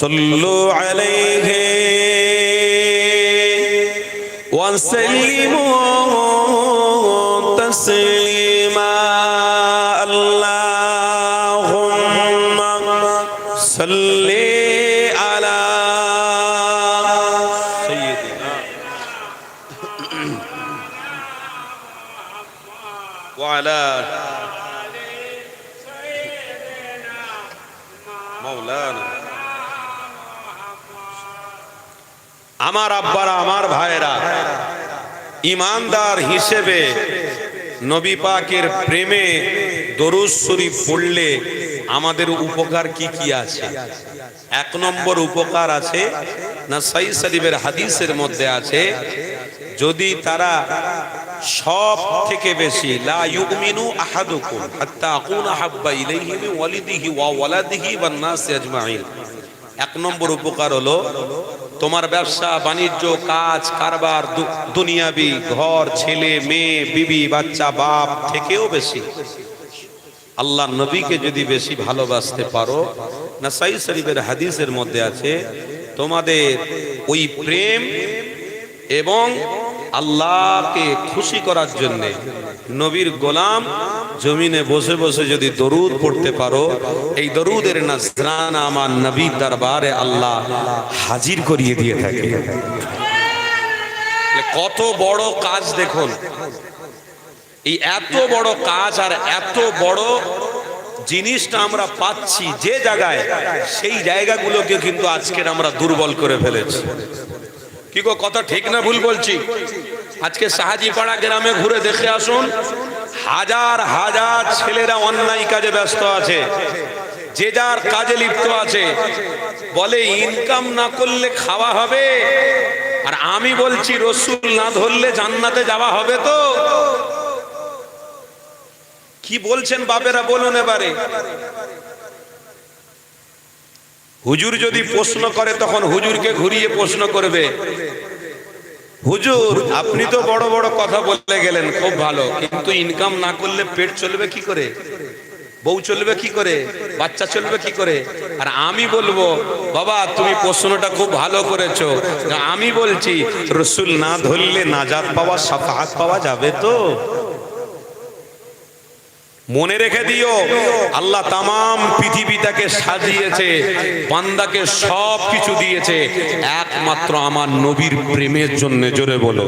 صلوا عليه وسلموا تسليما. اللهم صل على سيدنا وعلى مولانا. আমার আব্বারা, আমার ভাইরা ইমানদার হিসেবে নবী পাকের প্রেমে দরুদ শরীফ পড়লে আমাদের উপকার কি কি আছে? এক নম্বর উপকার আছে, না সাই শরীফের হাদিসের মধ্যে আছে, যদি তারা সব থেকে বেশি, লা ইউমিনু আহাদুকুম, হাত্তা আকুনা হাব্বা ইলাইহি মিন ওয়ালিদিহি ওয়া ওয়ালাদিহি ওয়ান নাসি আজমাইন। এক নম্বর উপকার হলো তোমার ব্যবসা, বাণিজ্য, কাজ, কারবার দুনিয়াবি, ঘর, ছেলে, মেয়ে, বিবি, বাচ্চা, বাপ থেকেও বেশি। আল্লাহ নবীকে যদি বেশি ভালোবাসতে পারো, না সাই শরীফের হাদিসের মধ্যে আছে, তোমাদের ওই প্রেম এবং আল্লাহকে খুশি করার জন্য নবীর গোলাম জমিনে বসে বসে যদি দরুদ পড়তে পারো, এই দরুদের নাজরানা আমার নবীর দরবারে আল্লাহ হাজির করিয়ে দিয়ে থাকে। কত বড় কাজ দেখুন। এই এত বড় কাজ আর এত বড় জিনিসটা আমরা পাচ্ছি যে জায়গায়, সেই জায়গাগুলোকে কিন্তু আজকের আমরা দুর্বল করে ফেলেছি। কি গো, কথা ঠিক না ভুল বলছি? আজকে সাহাজিপাড়া গ্রামে ঘুরে দেখে আসুন, হাজার হাজার ছেলেরা অন্যায় কাজে ব্যস্ত আছে, যে যার কাজে লিপ্ত আছে, বলে ইনকাম না করলে খাওয়া হবে? আর আমি বলছি, রসুল না ধরলে জান্নাতে যাওয়া হবে তো? কি বলছেন বাপেরা, বলুন এবারে। হুজুর যদি প্রশ্ন করে, তখন হুজুরকে ঘুরিয়ে প্রশ্ন করবে। হুজুর, আপনি তো বড় বড় কথা বলে গেলেন, খুব ভালো। কিন্তু ইনকাম না করলে পেট চলবে কি করে? বউ চলবে কি করে? বাচ্চা চলবে কি করে? আর আমি বলব, বাবা, তুমি প্রশ্নটা খুব ভালো করেছ। আমি বলছি, রসুল না ধরলে নাজাত পাওয়া সাফাত পাওয়া যাবে তো? মনে রেখে দিও, আল্লাহ তামাম পৃথিবীটাকে সাজিয়েছে, বান্দাকে সব কিছু দিয়েছে, একমাত্র আমার নবীর প্রেমের জন্য জোরে বলো।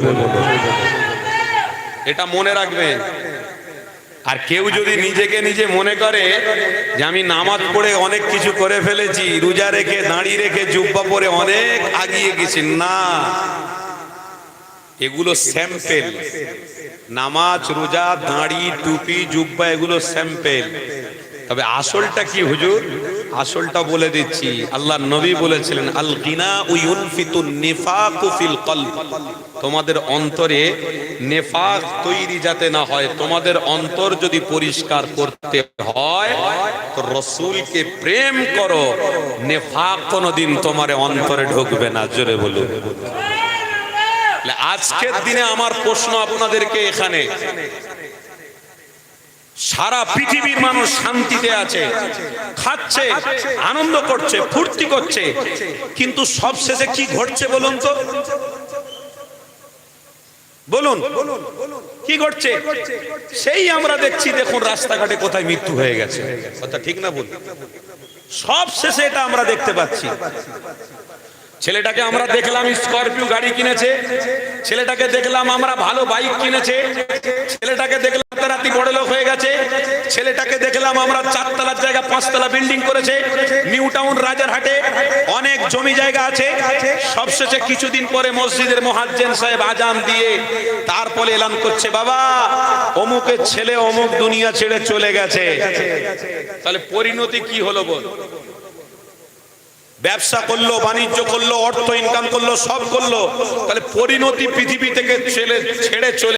এটা মনে রাখবেন আর কেউ যদি নিজেকে নিজে মনে করে যে আমি নামাজ পড়ে অনেক কিছু করে ফেলেছি, রোজা রেখে, দাঁড়িয়ে রেখে, জুব্বা পরে অনেক আগিয়ে গেছি, না। এগুলো স্যাম্পেল। নামাজ, রোজা, দাঁড়ি, টুপি, জুব্বা, এগুলো স্যাম্পেল। তবে আসলটা কি হুজুর? আসলটা বলে দিচ্ছি। আল্লাহ নবী বলেছিলেন আল গিনা উইউনফিতু নিফাকু ফিল কলব। তোমাদের অন্তরে নেফাক তৈরি যাতে না হয়, তোমাদের অন্তর যদি পরিষ্কার করতে হয়, তো রসুলকে প্রেম করো। নেফাক কোনোদিন তোমার অন্তরে ঢুকবে না, জোরে বলুন। আজকের দিনে আমার প্রশ্ন আপনাদেরকে এখানে। সারা পৃথিবীর মানুষ শান্তিতে আছে, খাচ্ছে, আনন্দ করছে, ফুর্তি করছে, কিন্তু সব শেষে কি ঘটছে বলুন তো? বলুন, কি ঘটছে? সেই আমরা দেখছি, দেখুন রাস্তাঘাটে কোথায় মৃত্যু হয়ে গেছে। কথা ঠিক না বলুন? সব শেষে এটা আমরা দেখতে পাচ্ছি। ছেলেটাকে আমরা দেখলাম স্করপিও গাড়ি কিনেছে। ছেলেটাকে দেখলাম আমরা ভালো বাইক কিনেছে। ছেলেটাকে দেখলাম রাতি বড় লোক হয়ে গেছে। ছেলেটাকে দেখলাম আমরা চারতলার জায়গা, পাঁচতলা বিল্ডিং করেছে। নিউ টাউন রাজারহাটে অনেক জমি জায়গা আছে। সবশেষে কিছুদিন পরে মসজিদের মহাজ্জেন সাহেব আজান দিয়ে তারপরে এলান করছে, বাবা, অমুকের ছেলে অমুক দুনিয়া ছেড়ে চলে গেছে। তাহলে পরিণতি কি হলো বল? ব্যবসা করল, বাণিজ্য করল, অর্থ ইনকাম করল, সব করল। তাহলে পরিণতি পৃথিবী থেকে ছেলে, ছেড়ে চলে